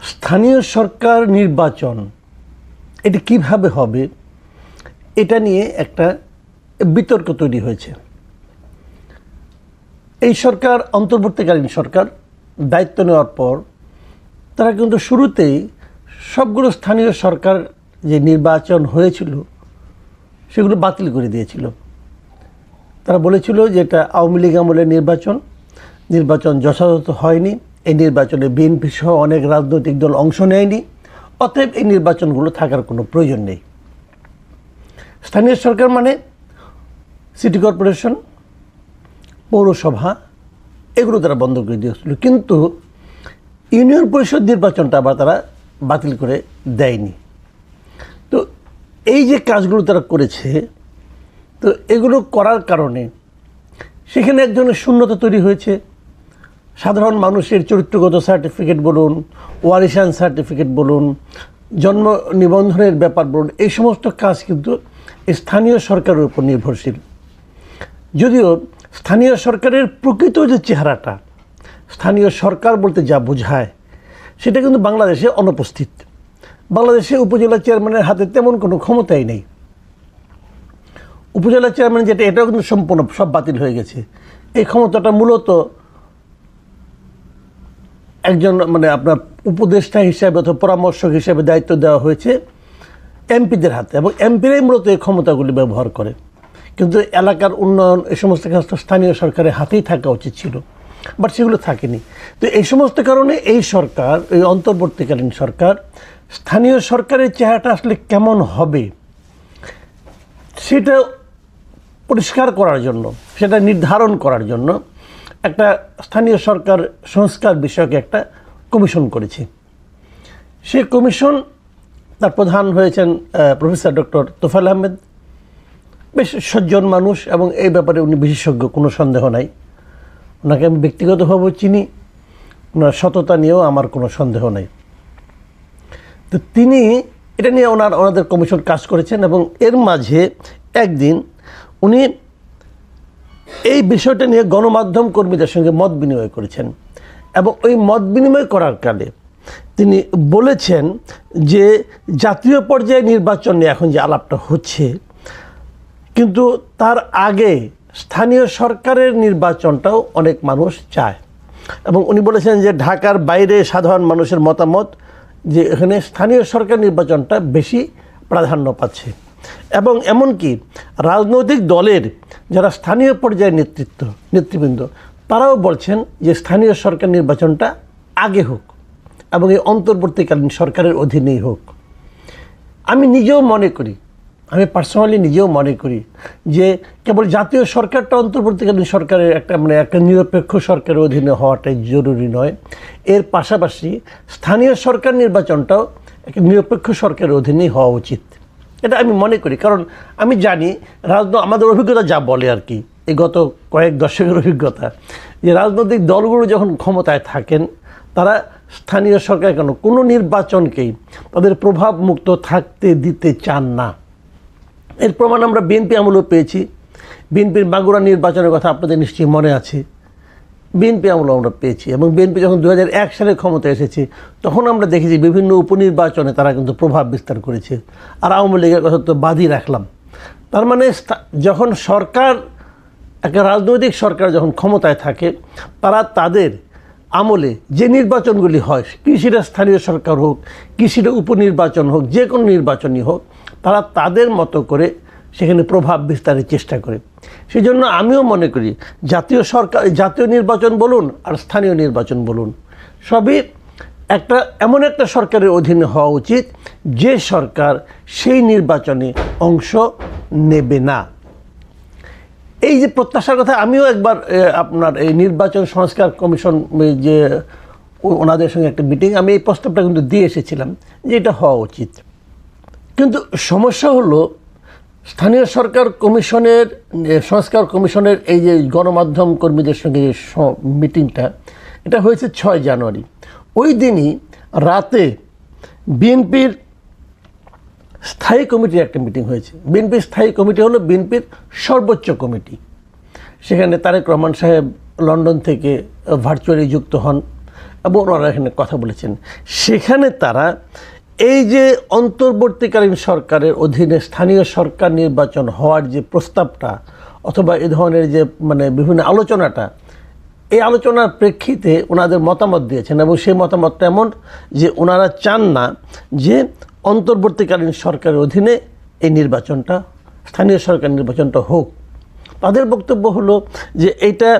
স্থানীয় সরকার নির্বাচন, এটা কীভাবে হবে, এটা নিয়ে একটা বিতর্ক তৈরি হয়েছে। এই সরকার, অন্তর্বর্তীকালীন সরকার দায়িত্ব নেওয়ার পর তারা কিন্তু শুরুতেই সবগুলো স্থানীয় সরকার যে নির্বাচন হয়েছিল, সেগুলো বাতিল করে দিয়েছিল। তারা বলেছিল যে এটা আওয়ামী লীগ আমলের নির্বাচন নির্বাচন যথাযথ হয়নি। এই নির্বাচনে বিএনপি সহ অনেক রাজনৈতিক দল অংশ নেয়নি, অতএব এই নির্বাচনগুলো থাকার কোনো প্রয়োজন নেই। স্থানীয় সরকার মানে সিটি কর্পোরেশন, পৌরসভা, এগুলো তারা বন্ধ করে দিয়েছিল। কিন্তু ইউনিয়ন পরিষদ নির্বাচনটা আবার তারা বাতিল করে দেয়নি। তো এই যে কাজগুলো তারা করেছে, তো এগুলো করার কারণে সেখানে এক ধরনের শূন্যতা তৈরি হয়েছে সাধারণ মানুষের চরিত্রগত সার্টিফিকেট বলুন, ওয়ারিশান সার্টিফিকেট বলুন, জন্ম নিবন্ধনের ব্যাপার বলুন, এই সমস্ত কাজ কিন্তু স্থানীয় সরকারের উপর নির্ভরশীল। যদিও স্থানীয় সরকারের প্রকৃত যে চেহারাটা, স্থানীয় সরকার বলতে যা বোঝায়, সেটা কিন্তু বাংলাদেশে অনুপস্থিত। বাংলাদেশে উপজেলা চেয়ারম্যানের হাতে তেমন কোনো ক্ষমতাই নেই। উপজেলা চেয়ারম্যান যেটা, এটাও কিন্তু সম্পূর্ণ সব বাতিল হয়ে গেছে। এই ক্ষমতাটা মূলত একজন মানে আপনার উপদেষ্টা হিসাবে অথবা পরামর্শক হিসাবে দায়িত্ব দেওয়া হয়েছে এমপিদের হাতে এবং এমপিরাই মূলত এই ক্ষমতাগুলি ব্যবহার করে। কিন্তু এলাকার উন্নয়ন এই সমস্ত কাজ তো স্থানীয় সরকারের হাতেই থাকা উচিত ছিল। বাট সেগুলো থাকেনি। তো এই সমস্ত কারণে এই সরকার, এই অন্তর্বর্তীকালীন সরকার, স্থানীয় সরকারের চেহারাটা আসলে কেমন হবে সেটা পরিষ্কার করার জন্য, সেটা নির্ধারণ করার জন্য একটা স্থানীয় সরকার সংস্কার বিষয়ক একটা কমিশন করেছে। সেই কমিশন তার প্রধান হয়েছেন প্রফেসর ডক্টর তোফাল আহমেদ। বেশ সজ্জন মানুষ এবং এই ব্যাপারে উনি বিশেষজ্ঞ, কোনো সন্দেহ নাই। ওনাকে আমি ব্যক্তিগতভাবে চিনি, ওনার সততা নিয়েও আমার কোনো সন্দেহ নাই। তো তিনি এটা নিয়ে ওনার, ওনাদের কমিশন কাজ করেছেন এবং এর মাঝে একদিন উনি এই বিষয়টা নিয়ে গণমাধ্যম কর্মীদের সঙ্গে মত বিনিময় করেছেন। এবং ওই মত বিনিময় করার কালে তিনি বলেছেন যে, জাতীয় পর্যায়ে নির্বাচন নিয়ে এখন যে আলাপটা হচ্ছে, কিন্তু তার আগে স্থানীয় সরকারের নির্বাচনটাও অনেক মানুষ চায়। এবং উনি বলেছেন যে, ঢাকার বাইরে সাধারণ মানুষের মতামত যে, এখানে স্থানীয় সরকার নির্বাচনটা বেশি প্রাধান্য পাচ্ছে। এবং এমনকি রাজনৈতিক দলের যারা স্থানীয় পর্যায়ে নেতৃত্ব, নেতৃবৃন্দ, তারাও বলছেন যে স্থানীয় সরকার নির্বাচনটা আগে হোক এবং এই অন্তর্বর্তীকালীন সরকারের অধীনেই হোক। আমি নিজেও মনে করি, আমি পার্সোনালি নিজেও মনে করি যে কেবল জাতীয় সরকারটা অন্তর্বর্তীকালীন সরকারের একটা মানে একটা নিরপেক্ষ সরকারের অধীনে হওয়াটাই জরুরি নয়। এর পাশাপাশি স্থানীয় সরকার নির্বাচনটাও একটা নিরপেক্ষ সরকারের অধীনেই হওয়া উচিত। এটা আমি মনে করি, কারণ আমি জানি রাজনৈতিক, আমাদের অভিজ্ঞতা যা বলে আর কি, এই গত কয়েক দশকের অভিজ্ঞতা, যে রাজনৈতিক দলগুলো যখন ক্ষমতায় থাকেন, তারা স্থানীয় সরকার কেন, কোনো নির্বাচনকেই তাদের প্রভাব মুক্ত থাকতে দিতে চান না। এর প্রমাণ আমরা বিএনপি আমলেও পেয়েছি। বিএনপির মাগুরা নির্বাচনের কথা আপনাদের নিশ্চয়ই মনে আছে। বিএনপি আমলেও আমরা পেয়েছি এবং বিএনপি যখন দু সালে ক্ষমতা এসেছে, তখন আমরা দেখেছি বিভিন্ন উপনির্বাচনে তারা কিন্তু প্রভাব বিস্তার করেছে। আর আওয়ামী লীগের কথা তো বাদই রাখলাম। তার মানে যখন সরকার, একটা রাজনৈতিক সরকার যখন ক্ষমতায় থাকে, তারা তাদের আমলে যে নির্বাচনগুলি হয় কি সেটা স্থানীয় সরকার হোক কি সেটা উপনির্বাচন হোক যে কোনো নির্বাচনই হোক, তারা তাদের মতো করে সেখানে প্রভাব বিস্তারের চেষ্টা করে। সেই জন্য আমিও মনে করি, জাতীয় সরকার, জাতীয় নির্বাচন বলুন আর স্থানীয় নির্বাচন বলুন, সবই একটা, এমন একটা সরকারের অধীনে হওয়া উচিত যে সরকার সেই নির্বাচনে অংশ নেবে না। এই যে প্রত্যাশার কথা, আমিও একবার আপনার এই নির্বাচন সংস্কার কমিশন যে ওনাদের সঙ্গে একটা মিটিং, আমি এই প্রস্তাবটা কিন্তু দিয়ে এসেছিলাম যে এটা হওয়া উচিত। কিন্তু সমস্যা হলো স্থানীয় সরকার কমিশনের সংস্কার কমিশনের এই যে গণমাধ্যম কর্মীদের সঙ্গে যে মিটিংটা, এটা হয়েছে ছয় জানুয়ারি। ওই দিনই রাতে বিএনপির স্থায়ী কমিটির একটা মিটিং হয়েছে। বিএনপির স্থায়ী কমিটি হলো বিএনপির সর্বোচ্চ কমিটি। সেখানে তারেক রহমান সাহেব লন্ডন থেকে ভার্চুয়ালি যুক্ত হন এবং ওনারা এখানে কথা বলেছেন। সেখানে তারা এই যে অন্তর্বর্তীকালীন সরকারের অধীনে স্থানীয় সরকার নির্বাচন হওয়ার যে প্রস্তাবটা, অথবা এ ধরনের যে মানে বিভিন্ন আলোচনাটা, এই আলোচনার প্রেক্ষিতে ওনাদের মতামত দিয়েছেন এবং সেই মতামতটা এমন যে ওনারা চান না যে অন্তর্বর্তীকালীন সরকারের অধীনে এই নির্বাচনটা, স্থানীয় সরকার নির্বাচনটা হোক। তাদের বক্তব্য হলো যে এইটা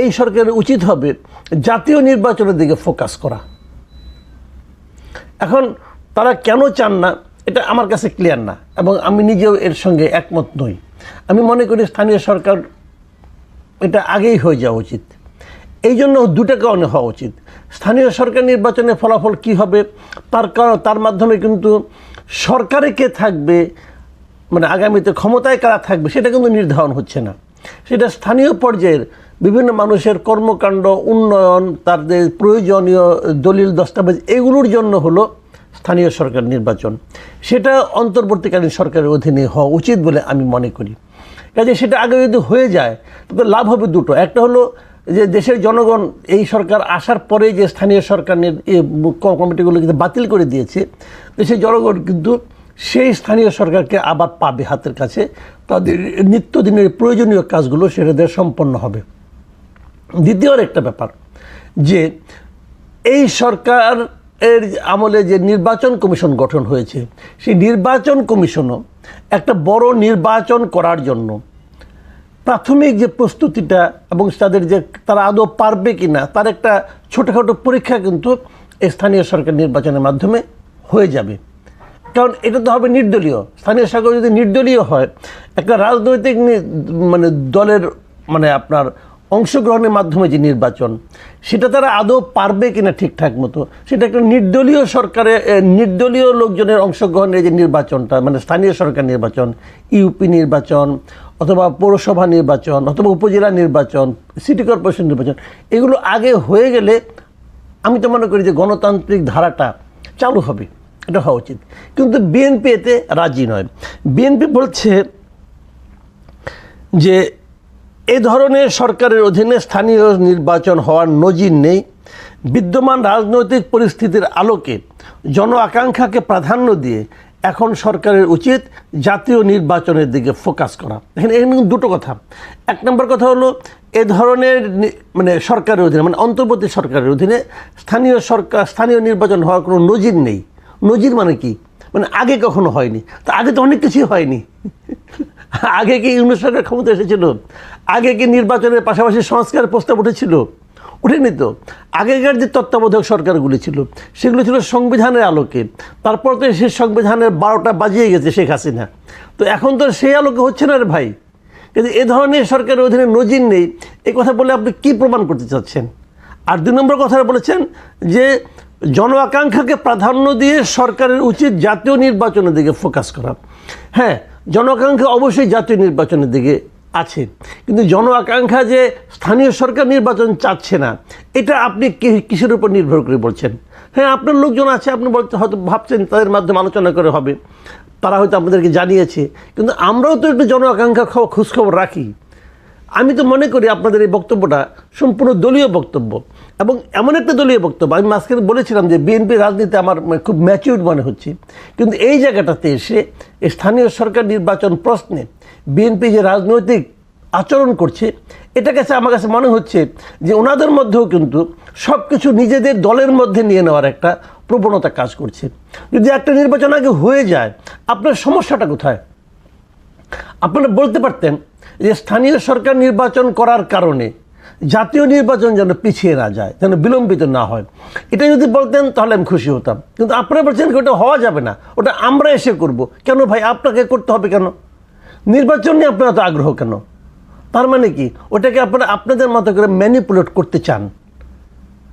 এই সরকারের উচিত হবে জাতীয় নির্বাচনের দিকে ফোকাস করা। এখন তারা কেন চান না, এটা আমার কাছে ক্লিয়ার না এবং আমি নিজেও এর সঙ্গে একমত নই। আমি মনে করি স্থানীয় সরকার এটা আগেই হয়ে যাওয়া উচিত। এই জন্য দুটা কারণে হওয়া উচিত। স্থানীয় সরকার নির্বাচনের ফলাফল কি হবে, তার কারণ, তার মাধ্যমে কিন্তু সরকারে কে থাকবে মানে আগামীতে ক্ষমতায় কারা থাকবে, সেটা কিন্তু নির্ধারণ হচ্ছে না। সেটা স্থানীয় পর্যায়ের বিভিন্ন মানুষের কর্মকাণ্ড, উন্নয়ন তাদের প্রয়োজনীয় দলিল, দস্তাবেজ, এগুলোর জন্য হলো স্থানীয় সরকার নির্বাচন। সেটা অন্তর্বর্তীকালীন সরকারের অধীনে হওয়া উচিত বলে আমি মনে করি। কাজে সেটা আগে যদি হয়ে যায় তবে লাভ হবে দুটো। একটা হলো যে দেশের জনগণ, এই সরকার আসার পরে যে স্থানীয় সরকার কমিটিগুলো কিন্তু বাতিল করে দিয়েছে, দেশের জনগণ কিন্তু সেই স্থানীয় সরকারকে আবার পাবে হাতের কাছে। তাদের নিত্যদিনের প্রয়োজনীয় কাজগুলো সেটাদের সম্পন্ন হবে। দ্বিতীয় একটা ব্যাপার, যে এই সরকার এর আমলে যে নির্বাচন কমিশন গঠন হয়েছে, সেই নির্বাচন কমিশনও একটা বড় নির্বাচন করার জন্য প্রাথমিক যে প্রস্তুতিটা এবং তাদের যে তারা আদৌ পারবে কি না তার একটা ছোটোখাটো পরীক্ষা কিন্তু স্থানীয় সরকার নির্বাচনের মাধ্যমে হয়ে যাবে। কারণ এটা তো হবে নির্দলীয়। স্থানীয় সরকার যদি নির্দলীয় হয়, একটা রাজনৈতিক মানে দলের মানে আপনার অংশগ্রহণের মাধ্যমে যে নির্বাচন সেটা তারা আদৌ পারবে কিনা ঠিকঠাক মতো সেটা একটা নির্দলীয় সরকারের এ, নির্দলীয় লোকজনের অংশগ্রহণের যে নির্বাচনটা মানে স্থানীয় সরকার নির্বাচন ইউপি নির্বাচন অথবা পৌরসভা নির্বাচন অথবা উপজেলা নির্বাচন সিটি কর্পোরেশন নির্বাচন এগুলো আগে হয়ে গেলে আমি তো মনে করি যে গণতান্ত্রিক ধারাটা চালু হবে এটা হওয়া উচিত। কিন্তু বিএনপি এতে রাজি নয়। বিএনপি বলছে যে এ ধরনের সরকারের অধীনে স্থানীয় নির্বাচন হওয়ার নজির নেই। বিদ্যমান রাজনৈতিক পরিস্থিতির আলোকে জন আকাঙ্ক্ষাকে প্রাধান্য দিয়ে এখন সরকারের উচিত জাতীয় নির্বাচনের দিকে ফোকাস করা। এখানে এখানে দুটো কথা। এক নম্বর কথা হলো, এ ধরনের মানে সরকারের অধীনে মানে অন্তর্বর্তী সরকারের অধীনে স্থানীয় সরকার, স্থানীয় নির্বাচন হওয়ার কোনো নজির নেই। নজির মানে কি? মানে আগে কখনো হয়নি। তা আগে তো অনেক কিছুই হয়নি। আগে কি ইউনিট সরকার ক্ষমতা এসেছিল? আগে কি নির্বাচনের পাশাপাশি সংস্কারের প্রস্তাব উঠেছিল? উঠেনি তো। আগেকার যে তত্ত্বাবধায়ক সরকারগুলি ছিল, সেগুলো ছিল সংবিধানের আলোকে। তারপর তো সে সংবিধানের বারোটা বাজিয়ে গেছে শেখ হাসিনা। তো এখন তো সেই আলোকে হচ্ছে না রে ভাই। কিন্তু এ ধরনের সরকারের অধীনে নজির নেই। এই কথা বলে আপনি কি প্রমাণ করতে চাচ্ছেন? আর দুই নম্বর কথা বলেছেন যে জন আকাঙ্ক্ষাকে প্রাধান্য দিয়ে সরকারের উচিত জাতীয় নির্বাচনের দিকে ফোকাস করা। হ্যাঁ জন আকাঙ্ক্ষা অবশ্যই জাতীয় নির্বাচনের দিকে আছে। কিন্তু জন আকাঙ্ক্ষা যে স্থানীয় সরকার নির্বাচন চাচ্ছে না, এটা আপনি কিসের উপর নির্ভর করে বলছেন? হ্যাঁ আপনার লোকজন আছে, আপনি বলতে হয়তো ভাবছেন তাদের মাধ্যমে আলোচনা করে হবে। তারা হয়তো আপনাদেরকে জানিয়েছে। কিন্তু আমরাও তো একটু জন আকাঙ্ক্ষা খোঁজখবর রাখি। আমি তো মনে করি আপনাদের এই বক্তব্যটা সম্পূর্ণ দলীয় বক্তব্য। এবং এমন একটা দলীয় বক্তব্য, আমি মাঝখানে বলেছিলাম যে বিএনপি রাজনীতি আমার মানে খুব ম্যাচিউর মনে হচ্ছে, কিন্তু এই জায়গাটাতে এসে স্থানীয় সরকার নির্বাচন প্রশ্নে বিএনপি যে রাজনৈতিক আচরণ করছে, এটা কাছে আমার কাছে মনে হচ্ছে যে ওনাদের মধ্যেও কিন্তু সব কিছু নিজেদের দলের মধ্যে নিয়ে নেওয়ার একটা প্রবণতা কাজ করছে। যদি একটা নির্বাচন আগে হয়ে যায়, আপনার সমস্যাটা কোথায়? আপনারা বলতে পারতেন যে স্থানীয় সরকার নির্বাচন করার কারণে জাতীয় নির্বাচন যেন পিছিয়ে না যায়, যেন বিলম্বিত না হয়। এটা যদি বলতেন তাহলে আমি খুশি হতাম। কিন্তু আপনারা বলছেন কি ওটা হওয়া যাবে না, ওটা আমরা এসে করব। কেন ভাই, আপনাকে করতে হবে কেন? নির্বাচন নিয়ে আপনারা তো আগ্রহ কেন? তার মানে কি? ওটাকে আপনারা আপনাদের মতো করে ম্যানিপুলেট করতে চান।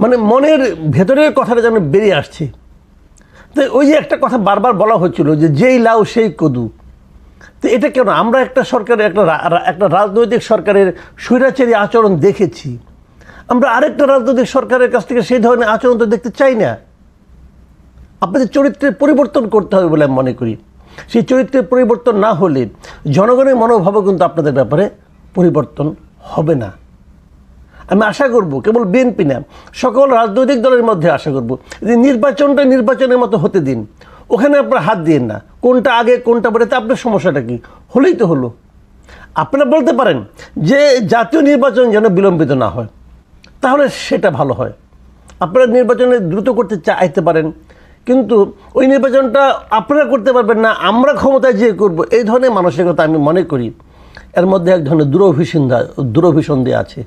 মানে মনের ভেতরের কথাটা যেন বেরিয়ে আসছে। তো ওই যে একটা কথা বারবার বলা হচ্ছিল যে যেই লাউ সেই কদু। তো এটা কেন? আমরা একটা সরকারের, একটা একটা রাজনৈতিক সরকারের স্বৈরাচারী আচরণ দেখেছি। আমরা আরেকটা রাজনৈতিক সরকারের কাছ থেকে সেই ধরনের আচরণ তো দেখতে চাই না। আপনাদের চরিত্রের পরিবর্তন করতে হবে বলে আমি মনে করি। সেই চরিত্রের পরিবর্তন না হলে জনগণের মনোভাবও কিন্তু আপনাদের ব্যাপারে পরিবর্তন হবে না। আমি আশা করব, কেবল বিএনপি না, সকল রাজনৈতিক দলের মধ্যে আশা করব যে নির্বাচনটা নির্বাচনের মতো হতে দিন। ওখানে আপনার হাত দিন না। কোনটা আগে, কোনটা পরে, তা আপনার সমস্যাটা কি? হলেই তো হলো। আপনারা বলতে পারেন যে জাতীয় নির্বাচন যেন বিলম্বিত না হয়, তাহলে সেটা ভালো হয়। আপনারা নির্বাচনে দ্রুত করতে চাইতে পারেন, কিন্তু ওই নির্বাচনটা আপনারা করতে পারবেন না, আমরা ক্ষমতায় যে করব, এই ধরনের মানসিকতা আমি মনে করি। এর মধ্যে এক ধরনের দুরভিসন্ধা, দুরভিসন্ধি আছে।